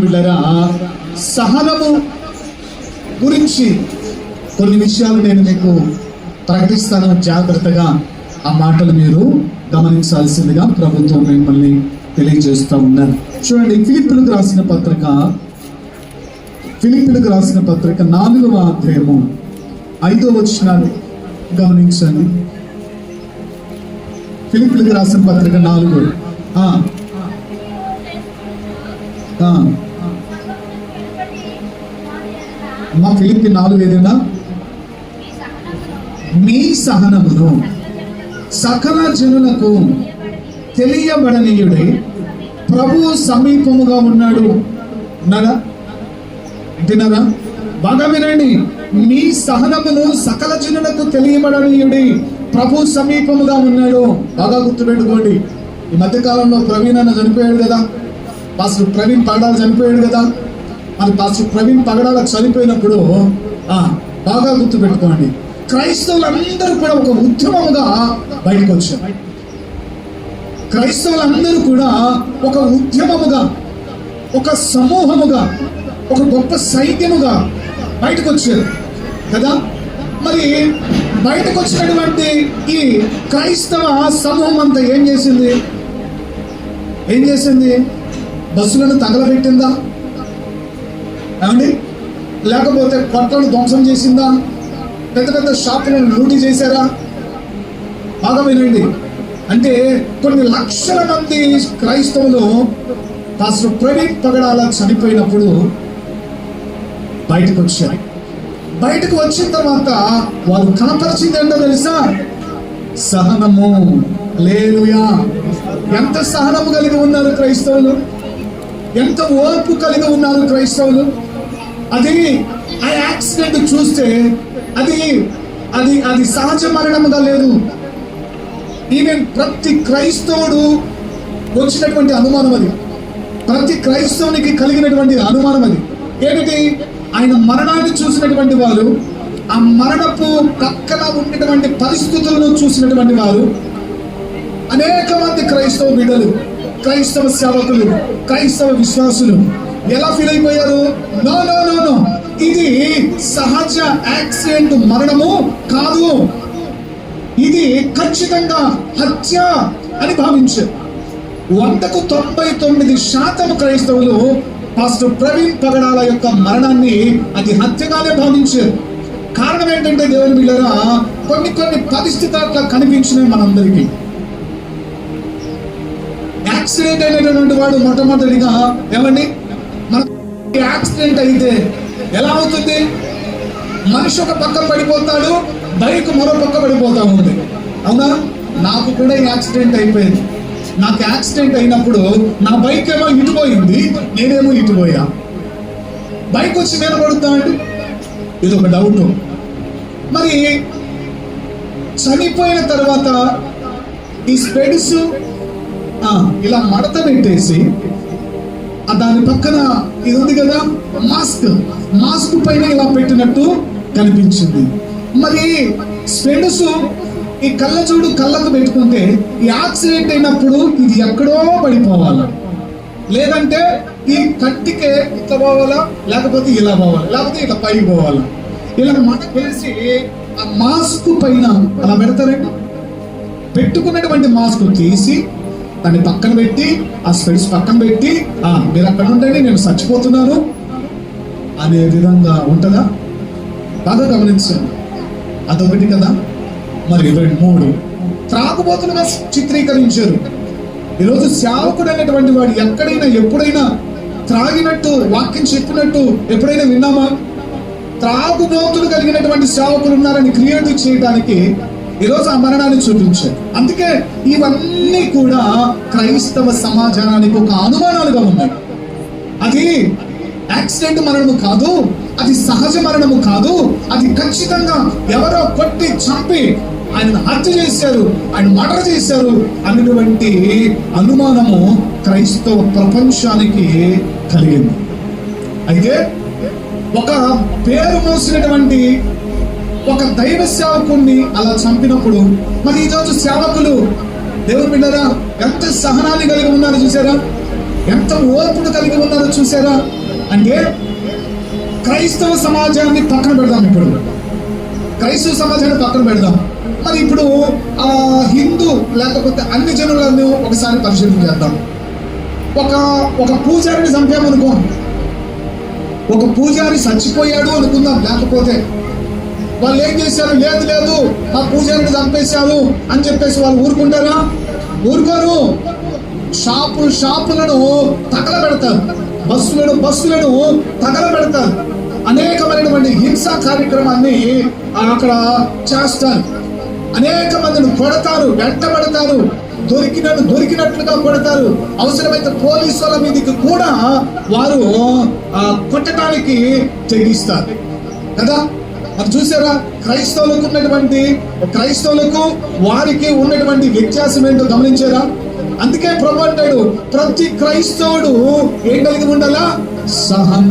పిల్లరా సహనము గురించి కొన్ని విషయాలు నేను మీకు ప్రకటిస్తాను జాగ్రత్తగా. ఆ మాటలు మీరు గమనించాల్సిందిగా ప్రభుత్వం మిమ్మల్ని తెలియజేస్తూ ఉన్నారు చూడండి ఫిలిపిలకు రాసిన పత్రిక ఫిలిపిలకు రాసిన పత్రిక నాలుగవ అధ్యాయము ఐదో వచనాన్ని గమనించండి. ఫిలిపిలకు రాసిన పత్రిక నాలుగు. ఆ, మా ఫిలిపి నాలుగు ఏదైనా? మీ సహనమును. సకల జనులకు తెలియబడనీయుడై ప్రభు సమీపముగా ఉన్నాడు. ఉన్నారా తినరా బాగా వినండి. మీ సహనమును సకల జనులకు తెలియబడనీయుడి ప్రభు సమీపముగా ఉన్నాడు. బాగా గుర్తుపెట్టుకోండి. ఈ మధ్యకాలంలో ప్రవీణ్ అన్న చనిపోయాడు కదా. అసలు ప్రవీణ్ పాడాలు చనిపోయాడు కదా. మరి పాస్టర్ ప్రవీణ్ పగడాలకు చనిపోయినప్పుడు బాగా బాగా గుర్తుపెట్టుకోండి. క్రైస్తవులందరూ కూడా ఒక ఉద్యమముగా బయటకు వచ్చారు. క్రైస్తవులందరూ కూడా ఒక ఉద్యమముగా ఒక సమూహముగా ఒక గొప్ప సైన్యముగా బయటకు వచ్చారు. కదా? మరి బయటకు వచ్చినటువంటి ఈ క్రైస్తవ సమూహం అంతా ఏం చేసింది? ఏం చేసింది? బస్సులను తగలబెట్టిందా? ఏమండి లేకపోతే కొట్టలను ధ్వంసం చేసిందా? పెద్ద పెద్ద షాపులను లూటీ చేశారా? బాగా వినండి. అంటే కొన్ని లక్షల మంది క్రైస్తవులు పాస్టర్ ప్రవీణ్ పగడాల చనిపోయినప్పుడు బయటకు వచ్చారు. బయటకు వచ్చిన తర్వాత వారు కనపరిచింది ఏంటో తెలుసా? సహనము. లేలుయా ఎంత సహనము కలిగి ఉన్నారు క్రైస్తవులు? ఎంత ఓర్పు కలిగి ఉన్నారు క్రైస్తవులు? అది ఆ యాక్సిడెంట్ చూస్తే అది అది అది సహజ మరణముగా లేదు. ఈవెన్ ప్రతి క్రైస్తవుడు వచ్చినటువంటి అనుమానం అది. ప్రతి క్రైస్తవునికి కలిగినటువంటి అనుమానం అది. ఏమిటి? ఆయన మరణాన్ని చూసినటువంటి వారు ఆ మరణపు పక్కన ఉన్నటువంటి పరిస్థితులను చూసినటువంటి వారు అనేక మంది క్రైస్తవ బిడ్డలు క్రైస్తవ సేవకులు క్రైస్తవ విశ్వాసులు ఎలా ఫీల్ అయిపోయారు? నో నో నో నో ఇది సహజ యాక్సిడెంట్ మరణము కాదు. ఇది ఖచ్చితంగా హత్య అని భావించారు వందకు తొంభై తొమ్మిది శాతం క్రైస్తవులు పాస్టర్ ప్రవీణ్ పగడాల యొక్క మరణాన్ని అది హత్యగానే భావించారు కారణం ఏంటంటే దేవుని బిళ్ళరా కొన్ని కొన్ని పరిస్థితులు అట్లా కనిపించినాయి మనందరికీ. యాక్సిడెంట్ అయినటువంటి వాడు మొట్టమొదటిగా ఏమండి యాక్సిడెంట్ అయితే ఎలా అవుతుంది? మనిషి ఒక పక్క పడిపోతాడు బైక్ మరో పక్క పడిపోతా ఉంది. అవునా? నాకు కూడా యాక్సిడెంట్ అయిపోయింది. నాకు యాక్సిడెంట్ అయినప్పుడు నా బైక్ ఏమో ఇటు పోయింది నేనేమో ఇటుపోయా బైక్ వచ్చి మీద పడుతా అండి ఇది ఒక డౌట్. మరి చనిపోయిన తర్వాత ఈ స్పెడ్స్ ఇలా మడత పెట్టేసి దాని పక్కన ఇది ఉంది కదా మాస్క్. మాస్క్ పైన ఇలా పెట్టినట్టు కనిపించింది. మరి స్పెండ్స్ ఈ కళ్ళజోడు కళ్ళకు పెట్టుకుంటే ఈ యాక్సిడెంట్ అయినప్పుడు ఇది ఎక్కడో పడిపోవాలి. లేదంటే ఈ కంటికే ఇట్లా పోవాలా లేకపోతే ఇలా పోవాలి లేకపోతే ఇట్లా పైకి పోవాలా. ఇలా మన వేసి ఆ మాస్క్ పైన అలా పెడతారండి. పెట్టుకున్నటువంటి మాస్క్ తీసి దాన్ని పక్కన పెట్టి ఆ స్పెడ్స్ పక్కన పెట్టి ఆ మీరు అక్కడ ఉండండి నేను చచ్చిపోతున్నాను అనే విధంగా ఉంటుందా? బాగా గమనించండి. అదొకటి కదా. మరి ఇరవై మూడు. త్రాగుబోతులుగా చిత్రీకరించారు. ఈరోజు సేవకుడు అనేటువంటి వాడు ఎక్కడైనా ఎప్పుడైనా త్రాగినట్టు వాక్యం చెప్పినట్టు ఎప్పుడైనా విన్నామా? త్రాగుబోతులు కలిగినటువంటి సేవకులు ఉన్నారని క్రియేట్ చేయడానికి ఈరోజు ఆ మరణాన్ని చూపించాడు. అందుకే ఇవన్నీ కూడా క్రైస్తవ సమాజానికి ఒక అనుమానాలుగా ఉన్నాయి. అది యాక్సిడెంట్ మరణము కాదు అది సహజ మరణము కాదు అది ఖచ్చితంగా ఎవరో కొట్టి చంపి ఆయన హత్య చేశారు ఆయన మర్డర్ చేశారు అనేటువంటి అనుమానము క్రైస్తవ ప్రపంచానికి కలిగింది. అయితే ఒక పేరు మోసినటువంటి ఒక దైవ సేవకుణ్ణి అలా చంపినప్పుడు మరి ఈరోజు సేవకులు దేవుని బిడ్డరా ఎంత సహనాన్ని కలిగి ఉన్నారు చూసారా? ఎంత ఓర్పును కలిగి ఉన్నారో చూసారా? అంటే క్రైస్తవ సమాజాన్ని పక్కన పెడదాం ఇప్పుడు. క్రైస్తవ సమాజాన్ని పక్కన పెడదాం. మరి ఇప్పుడు ఆ హిందూ లేకపోతే అన్ని జనులను ఒకసారి పరిశీలన చేద్దాం. ఒక ఒక పూజారిని చంపామనుకో. ఒక పూజారి చచ్చిపోయాడు అనుకుందాం లేకపోతే వాళ్ళు ఏం చేశారు? లేదు లేదు ఆ పూజారిని చంపేశారు అని చెప్పేసి వాళ్ళు ఊరుకుంటారా? ఊరుకోరు. షాపు షాపులను తగలబెడతారు. బస్సులను బస్సులను తగలబెడతారు. అనేకమైనటువంటి హింసా కార్యక్రమాన్ని అక్కడ చేస్తారు. అనేక మందిని కొడతారు వెంటబడతారు. దొరికినట్టు దొరికినట్లుగా కొడతారు. అవసరమైతే పోలీసు వాళ్ళ మీదకి కూడా వారు ఆ, కొట్టడానికి తెగిస్తారు. కదా? మరి చూసారా? క్రైస్తవులకు ఉన్నటువంటి క్రైస్తవులకు వారికి ఉన్నటువంటి వ్యత్యాసం ఏంటో గమనించారా? అందుకే ప్రభు అంటాడు ప్రతి క్రైస్తవుడు ఏం కలిగి ఉండాలా? సహన.